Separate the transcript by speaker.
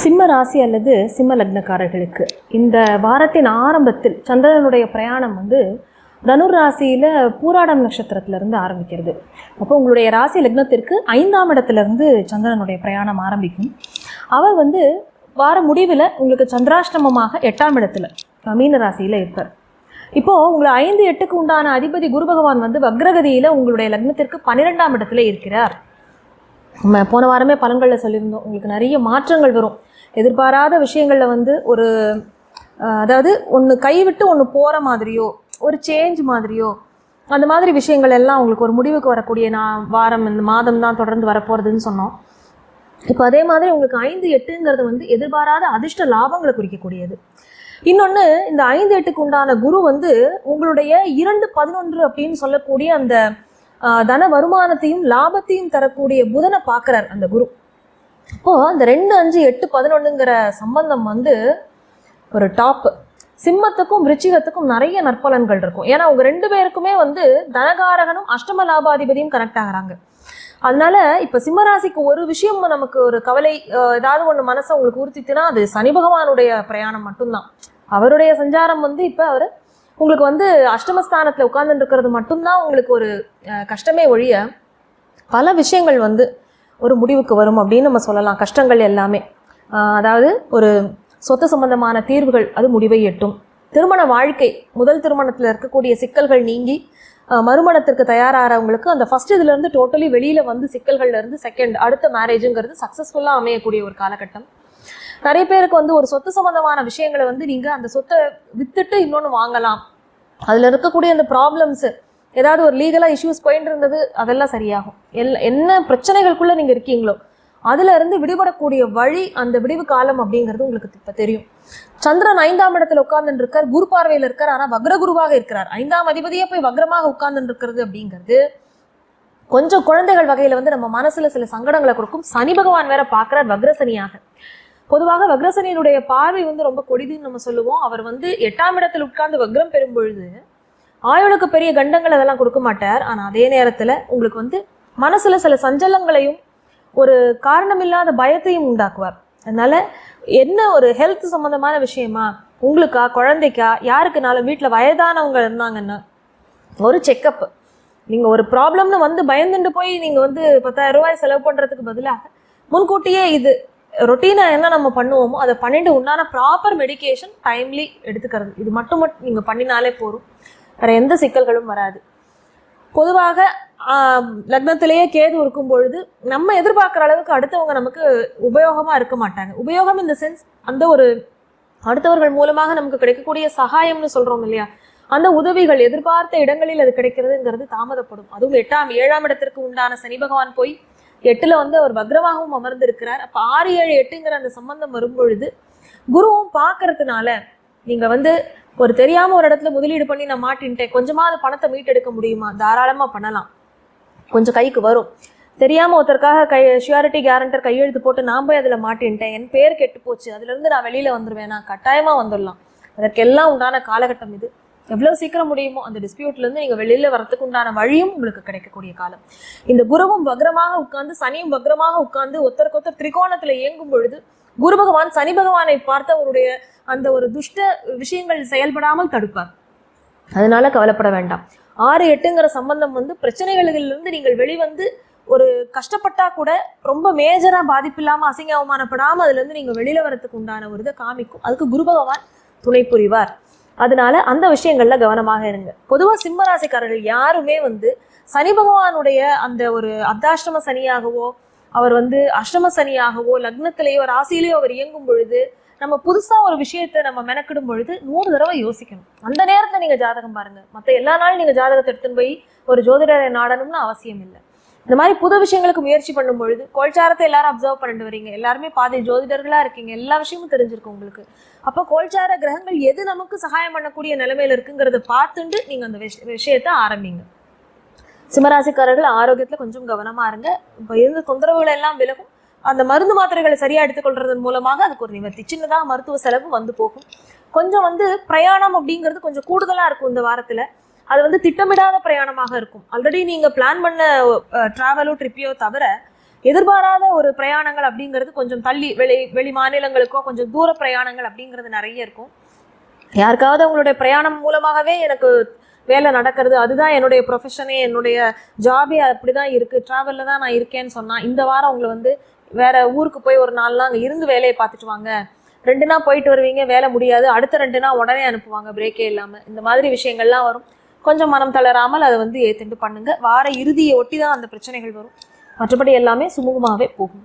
Speaker 1: சிம்ம ராசி அல்லது சிம்ம லக்னக்காரர்களுக்கு. இந்த வாரத்தின் ஆரம்பத்தில் சந்திரனுடைய பிரயாணம் வந்து தனுர் ராசியில் பூராடம் நட்சத்திரத்திலிருந்து ஆரம்பிக்கிறது. அப்போ உங்களுடைய ராசி லக்னத்திற்கு ஐந்தாம் இடத்துலேருந்து சந்திரனுடைய பிரயாணம் ஆரம்பிக்கும். அவர் வந்து வார முடிவில் உங்களுக்கு சந்திராஷ்டமமாக எட்டாம் இடத்துல மீன ராசியில் இருப்பார். இப்போது உங்களை ஐந்து எட்டுக்கு உண்டான அதிபதி குரு பகவான் வந்து வக்ரகதியில் உங்களுடைய லக்னத்திற்கு பன்னிரெண்டாம் இடத்துல இருக்கிறார். நம்ம போன வாரமே பலன்களில் சொல்லியிருந்தோம். உங்களுக்கு நிறைய மாற்றங்கள் வரும். எதிர்பாராத விஷயங்களில் வந்து ஒரு அதாவது ஒன்று கைவிட்டு ஒன்று போகிற மாதிரியோ ஒரு சேஞ்ச் மாதிரியோ அந்த மாதிரி விஷயங்கள் எல்லாம் உங்களுக்கு ஒரு முடிவுக்கு வரக்கூடிய நான் வாரம் இந்த மாதம் தான் தொடர்ந்து வரப்போகிறதுன்னு சொன்னோம். இப்போ அதே மாதிரி உங்களுக்கு ஐந்து எட்டுங்கிறது வந்து எதிர்பாராத அதிர்ஷ்ட லாபங்களை குறிக்கக்கூடியது. இன்னொன்று இந்த ஐந்து எட்டுக்கு உண்டான குரு வந்து உங்களுடைய இரண்டு பதினொன்று அப்படின்னு சொல்லக்கூடிய அந்த தன வருமானத்தையும் லாபத்தையும் தரக்கூடிய புதனை பார்க்குறார் அந்த குரு. இப்போது அந்த ரெண்டு அஞ்சு எட்டு பதினொன்றுங்கிற சம்பந்தம் வந்து ஒரு டாப்பு சிம்மத்துக்கும் விருச்சிகத்துக்கும் நிறைய நற்பலன்கள் இருக்கும். ஏன்னா அவங்க ரெண்டு பேருக்குமே வந்து தனகாரகனும் அஷ்டம லாபாதிபதியும் கனெக்ட் ஆகுறாங்க. அதனால இப்போ சிம்மராசிக்கு ஒரு விஷயம் நமக்கு ஒரு கவலை ஏதாவது ஒன்று மனசை உங்களுக்கு உறுத்திட்டுனா அது சனி பகவானுடைய பிரயாணம் மட்டும்தான். அவருடைய சஞ்சாரம் வந்து இப்போ அவர் உங்களுக்கு வந்து அஷ்டமஸ்தானத்தில் உட்கார்ந்துட்டு இருக்கிறது மட்டும்தான் உங்களுக்கு ஒரு கஷ்டமே ஒழிய பல விஷயங்கள் வந்து ஒரு முடிவுக்கு வரும் அப்படின்னு நம்ம சொல்லலாம். கஷ்டங்கள் எல்லாமே. அதாவது ஒரு சொத்து சம்பந்தமான தீர்வுகள் அது முடிவை எட்டும். திருமண வாழ்க்கை முதல் திருமணத்தில் இருக்கக்கூடிய சிக்கல்கள் நீங்கி மறுமணத்திற்கு தயாராகிறவங்களுக்கு அந்த ஃபர்ஸ்ட் இதுலேருந்து டோட்டலி வெளியில் வந்து சிக்கல்கள்லேருந்து செகண்ட் அடுத்த மேரேஜுங்கிறது சக்ஸஸ்ஃபுல்லாக அமையக்கூடிய ஒரு காலகட்டம். நிறைய பேருக்கு வந்து ஒரு சொத்து சம்மந்தமான விஷயங்களை வந்து நீங்கள் அந்த சொத்தை வித்துட்டு இன்னொன்று வாங்கலாம். அதில் இருக்கக்கூடிய அந்த ப்ராப்ளம்ஸு ஏதாவது ஒரு லீகலாக இஷ்யூஸ் போயிட்டு இருந்தது அதெல்லாம் சரியாகும். எல் என்ன பிரச்சனைகளுக்குள்ளே நீங்கள் இருக்கீங்களோ அதிலிருந்து விடுபடக்கூடிய வழி அந்த விடிவு காலம் அப்படிங்கிறது உங்களுக்கு இப்போ தெரியும். சந்திரன் ஐந்தாம் இடத்துல உட்கார்ந்துட்டு இருக்கார் குரு பார்வையில் இருக்கார் ஆனால் வக்ர குருவாக இருக்கிறார். ஐந்தாம் அதிபதியே போய் வக்ரமாக உட்கார்ந்துட்டு இருக்கிறது அப்படிங்கிறது கொஞ்சம் குழந்தைகள் வகையில் வந்து நம்ம மனசில் சில சங்கடங்களை கொடுக்கும். சனி பகவான் வேற பார்க்குறார் வக்ரசனியாக பொதுவாக வக்ரசனியினுடைய பார்வை வந்து ரொம்ப கொடிதுன்னு நம்ம சொல்லுவோம். அவர் வந்து எட்டாம் இடத்தில் உட்கார்ந்து வக்ரம் பெறும் பொழுது ஆயுளுக்கு பெரிய கண்டங்கள் அதெல்லாம் கொடுக்க மாட்டார். ஆனால் அதே நேரத்தில் உங்களுக்கு வந்து மனசில் சில சஞ்சலங்களையும் ஒரு காரணமில்லாத பயத்தையும் உண்டாக்குவார். அதனால் என்ன ஒரு ஹெல்த் சம்மந்தமான விஷயமா உங்களுக்கா குழந்தைக்கா யாருக்குனாலும் வீட்டில் வயதானவங்க இருந்தாங்கன்னா ஒரு செக்கப் நீங்கள் ஒரு ப்ராப்ளம்னு வந்து பயந்துட்டு போய் நீங்கள் வந்து பத்தாயிரம் ரூபாய் செலவு பண்ணுறதுக்கு பதிலாக முன்கூட்டியே இது ரொட்டீனாக என்ன நம்ம பண்ணுவோமோ அதை பண்ணிட்டு உண்டான ப்ராப்பர் மெடிகேஷன் டைம்லி எடுத்துக்கிறது. இது மட்டும் மட்டும் நீங்கள் பண்ணினாலே போதும். வேற எந்த சிக்கல்களும் வராது. பொதுவாக லக்னத்திலேயே கேது இருக்கும் பொழுது நம்ம எதிர்பார்க்குற அளவுக்கு அடுத்தவங்க நமக்கு உபயோகமாக இருக்க மாட்டாங்க. உபயோகம் இந்த சென்ஸ் அந்த ஒரு அடுத்தவர்கள் மூலமாக நமக்கு கிடைக்கக்கூடிய சகாயம்னு சொல்கிறோம் இல்லையா? அந்த உதவிகள் எதிர்பார்த்த இடங்களில் அது கிடைக்கிறதுங்கிறது தாமதப்படும். அதுவும் எட்டாம் ஏழாம் இடத்திற்கு உண்டான சனி பகவான் போய் எட்டுல வந்து அவர் வக்ரமாகவும் அமர்ந்திருக்கிறார். அப்போ ஆறு ஏழு எட்டுங்கிற அந்த சம்பந்தம் வரும் பொழுது குருவும் பார்க்கறதுனால நீங்கள் வந்து ஒரு தெரியாம ஒரு இடத்துல முதலீடு பண்ணி நான் மாட்டின்ட்டேன் கொஞ்சமாவது பணத்தை மீட்டெடுக்க முடியுமா? தாராளமா பண்ணலாம். கொஞ்சம் கைக்கு வரும். தெரியாம ஒருத்தருக்காக கை ஷியூரிட்டி கேரண்டர் கையெழுத்து போட்டு நான் போய் அதுல மாட்டின்ட்டேன். என் பேர் கெட்டு போச்சு. அதுல இருந்து நான் வெளியில வந்துருவேன். நான் கட்டாயமா வந்துடலாம் அதற்கெல்லாம் உண்டான காலகட்டம் இது. எவ்வளவு சீக்கிரம் முடியுமோ அந்த டிஸ்பியூட்ல இருந்து நீங்க வெளியில வரதுக்கு உண்டான வழியும் உங்களுக்கு கிடைக்கக்கூடிய காலம். இந்த குருவும் வக்ரமாக உட்கார்ந்து சனியும் வக்ரமாக உட்கார்ந்து ஒருத்தருக்கு ஒருத்தர் திரிகோணத்துல இயங்கும் பொழுது குரு பகவான் சனி பகவானை பார்த்து அவருடைய அந்த ஒரு துஷ்ட விஷயங்கள் செயல்படாமல் தடுப்பார். அதனால கவலைப்பட வேண்டாம். ஆறு எட்டுங்கிற சம்பந்தம் வந்து பிரச்சனைகளிலிருந்து நீங்கள் வெளிவந்து ஒரு கஷ்டப்பட்டா கூட ரொம்ப மேஜரா பாதிப்பு இல்லாம அசிங்க அவமானப்படாம அதுல இருந்து நீங்க வெளியில வரதுக்கு உண்டான ஒரு இதை காமிக்கும். அதுக்கு குரு பகவான் துணை புரிவார். அதனால அந்த விஷயங்கள்ல கவனமாக இருங்க. பொதுவா சிம்மராசிக்காரர்கள் யாருமே வந்து சனி பகவானுடைய அந்த ஒரு அர்த்தாஷ்டம சனியாகவோ அவர் வந்து அஷ்டம சனியாகவோ லக்னத்திலேயோ ராசியிலேயோ அவர் இயங்கும் பொழுது நம்ம புதுசா ஒரு விஷயத்தை நம்ம மெனக்கிடும் பொழுது நூறு தடவை யோசிக்கணும். அந்த நேரத்தில் நீங்க ஜாதகம் பாருங்க. மற்ற எல்லா நாளும் நீங்க ஜாதகத்தை எடுத்துன்னு போய் ஒரு ஜோதிடரை நாடணும்னு அவசியம் இல்லை. இந்த மாதிரி புது விஷயங்களுக்கு முயற்சி பண்ணும் பொழுது கோல்சாரத்தை எல்லாரும் அப்சர்வ் பண்ணிட்டு வரீங்க. எல்லாருமே பாதி ஜோதிடர்களா இருக்கீங்க. எல்லா விஷயமும் தெரிஞ்சிருக்கும் உங்களுக்கு. அப்போ கோல்சார கிரகங்கள் எது நமக்கு சகாயம் பண்ணக்கூடிய நிலைமையில இருக்குங்கிறத பார்த்துட்டு நீங்க அந்த விஷ- விஷயத்தை ஆரம்பிங்க. சிம்மராசிக்காரர்கள் ஆரோக்கியத்துல கொஞ்சம் கவனமா இருங்க. இப்போ இருந்த தொந்தரவுகள் எல்லாம் விலகும். அந்த மருந்து மாத்திரைகளை சரியா எடுத்துக்கொள்றதன் மூலமாக அதுக்கு ஒரு நிவர்த்தி. சின்னதாக மருத்துவ செலவு வந்து போகும். கொஞ்சம் வந்து பிரயாணம் அப்படிங்கிறது கொஞ்சம் கூடுதலா இருக்கும் இந்த வாரத்துல. அது வந்து திட்டமிடாத பிரயாணமாக இருக்கும். ஆல்ரெடி நீங்கள் பிளான் பண்ண ட்ராவலோ ட்ரிப்பையோ தவிர எதிர்பாராத ஒரு பிரயாணங்கள் அப்படிங்கிறது கொஞ்சம் தள்ளி வெளி வெளி மாநிலங்களுக்கோ கொஞ்சம் தூர பிரயாணங்கள் அப்படிங்கிறது நிறைய இருக்கும். யாருக்காவது அவங்களுடைய பிரயாணம் மூலமாகவே எனக்கு வேலை நடக்கிறது அதுதான் என்னுடைய ப்ரொஃபஷனே என்னுடைய ஜாபே அப்படி தான் இருக்குது ட்ராவலில் தான் நான் இருக்கேன்னு சொன்னால் இந்த வாரம் அவங்களை வந்து வேறு ஊருக்கு போய் ஒரு நாள்லாம் நாள் அங்கே இருந்து வேலையை பார்த்துட்டு வாங்க. ரெண்டு நாள் போயிட்டு வருவீங்க வேலை முடியாது. அடுத்த ரெண்டு நாள் உடனே அனுப்புவாங்க பிரேக்கே இல்லாமல் இந்த மாதிரி விஷயங்கள்லாம் வரும். கொஞ்சம் மனம் தளராமல் அதை வந்து ஏத்துண்டு பண்ணுங்க. வார இறுதியை ஒட்டி தான் அந்த பிரச்சனைகள் வரும். மற்றபடி எல்லாமே சுமூகமாகவே போகும்.